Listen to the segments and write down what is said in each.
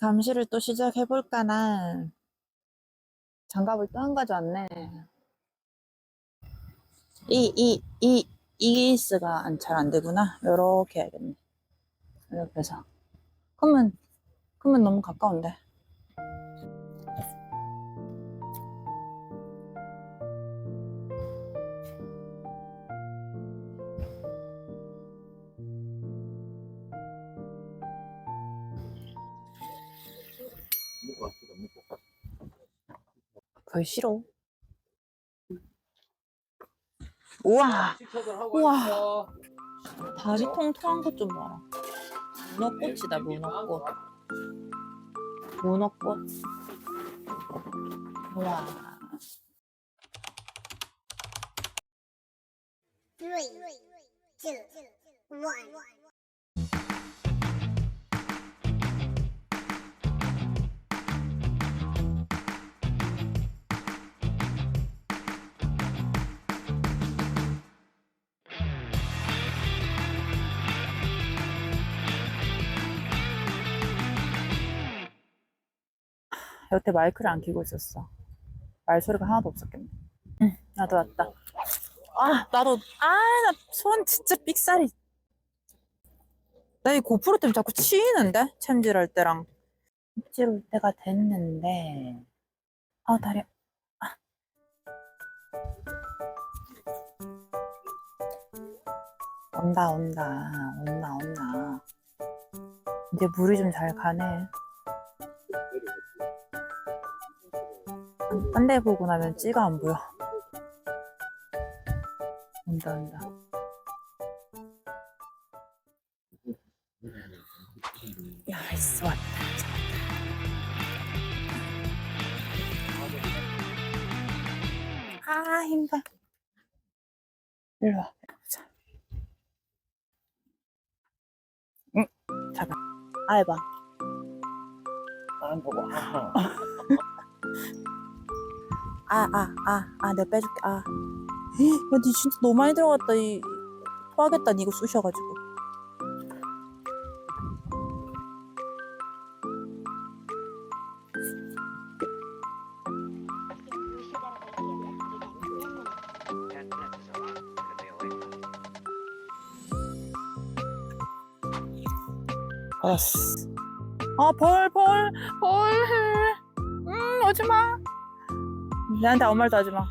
감시를 또 시작해볼까나. 장갑을 또 안 가져왔네. 이, 이, 이, 이기스가 잘 안 되구나. 요렇게 해야겠네. 이렇게 해서. 그러면, 그러면 너무 가까운데. 그게 싫어. 우와! 우와. 다리 통통한 것 좀 봐라. 문어꽃이다, 문어꽃. 문어꽃. 우와. Three, two, one. 여태 마이크를 안 켜고 있었어. 말소리가 하나도 없었겠네. 응, 나도 왔다. 아, 나도, 아, 나 손 진짜 삑사리. 나이 고프로 때문에 자꾸 치이는데? 챔질할 때랑. 챔질 올 때가 됐는데. 아, 다리. 아. 온다, 온다, 온다, 온다. 이제 물이 좀 잘 가네. 딴 데 보고 나면 찌가 안 보여. 온다, 온다. 나이스, 왔다. 아, 힘들어. 일로 와. 자. 응, 잠깐. 아, 해봐. 안 보고 아, 아, 아, 아, 아, 내가 빼줄게. 아. 야, 니 진짜 너무 많이 들어갔다. 이, 토하겠다, 니 이거 쑤셔가지고. 알았어. 아, 벌, 벌, 벌. 음, 오지 마. 나한테 아무 말도 하지 마.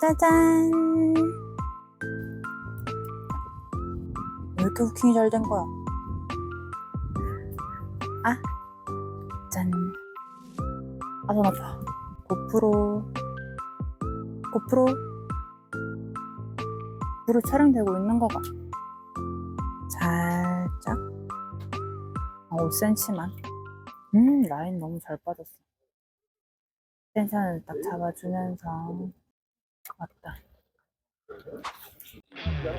짜잔. 왜 이렇게 후킹이 잘 된 거야? 아, 짠. 아, 손 아파. 고프로. 고프로. 고프로 촬영되고 있는 거가. 살 짝. 아, 5cm만. 음, 라인 너무 잘 빠졌어. 텐션을 딱 잡아주면서. 왔다. 와.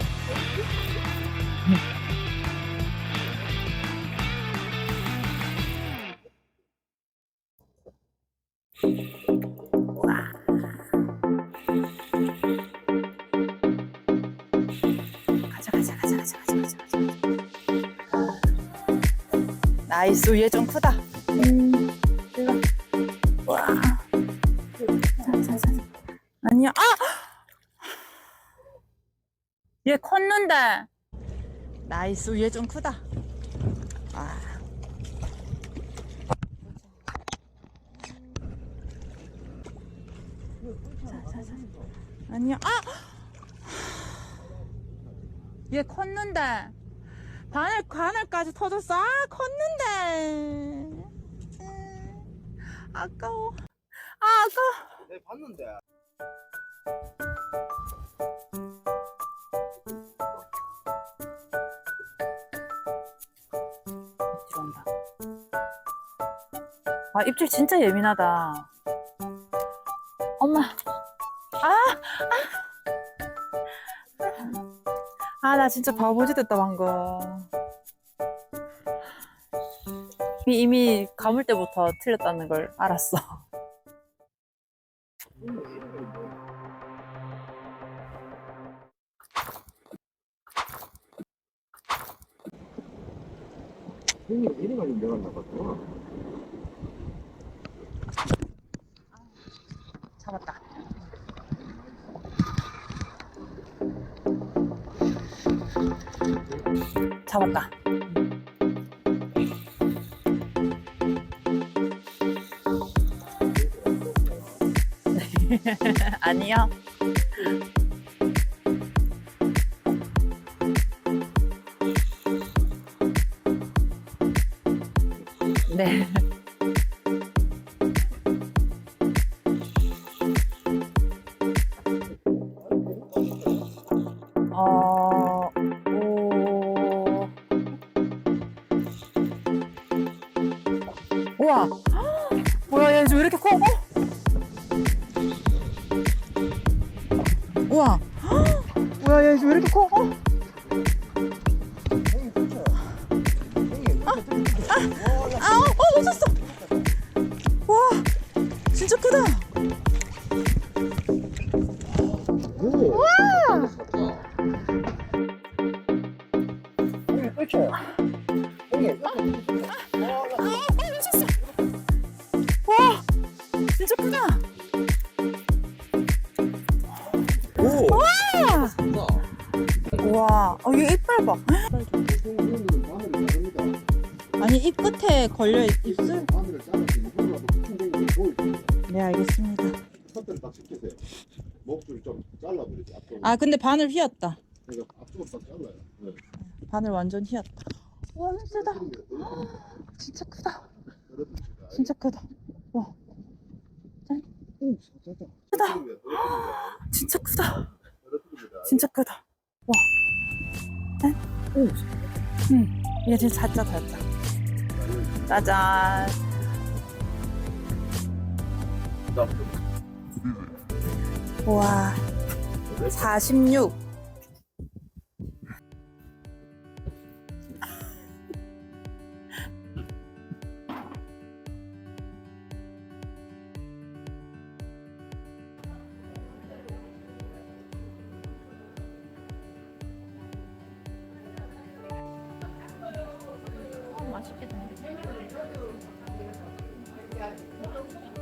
나이스, 위에 좀 크다. 와. 아니야. 아! 얘 컸는데. 나이스, 위에 좀 크다. 아. 아니야. 아! 얘 컸는데. 바늘, 바늘까지 터졌어. 아, 컸는데. 음, 아까워. 아, 아까워. 내 봤는데 들어온다. 아, 입질 진짜 예민하다. 엄마. 아! 아! 아, 나 진짜 바보짓 했다, 방금. 이미 감을 때부터 틀렸다는 걸 알았어. 잡았다. 잡았다. 아니요. 네. 어, 오. 우와. 뭐야, 얘왜 이렇게 커? 어? 우와. 뭐야, 얘왜 이렇게 커? 어? 어, 얘 이빨 봐. 아니, 입 끝에 걸려 입술. 걸 보여줍니다. 네, 알겠습니다. 아, 근데 바늘 휘었다. 바늘 완전 휘었다. 와, 세다. 진짜 크다. 진짜 크다. 와, 오, 진짜다. 크다. 진짜 크다. 진짜 크다. 와. 오. 응. 얘 진짜 작다, 작다. 짜잔. 우와. 46. Okay.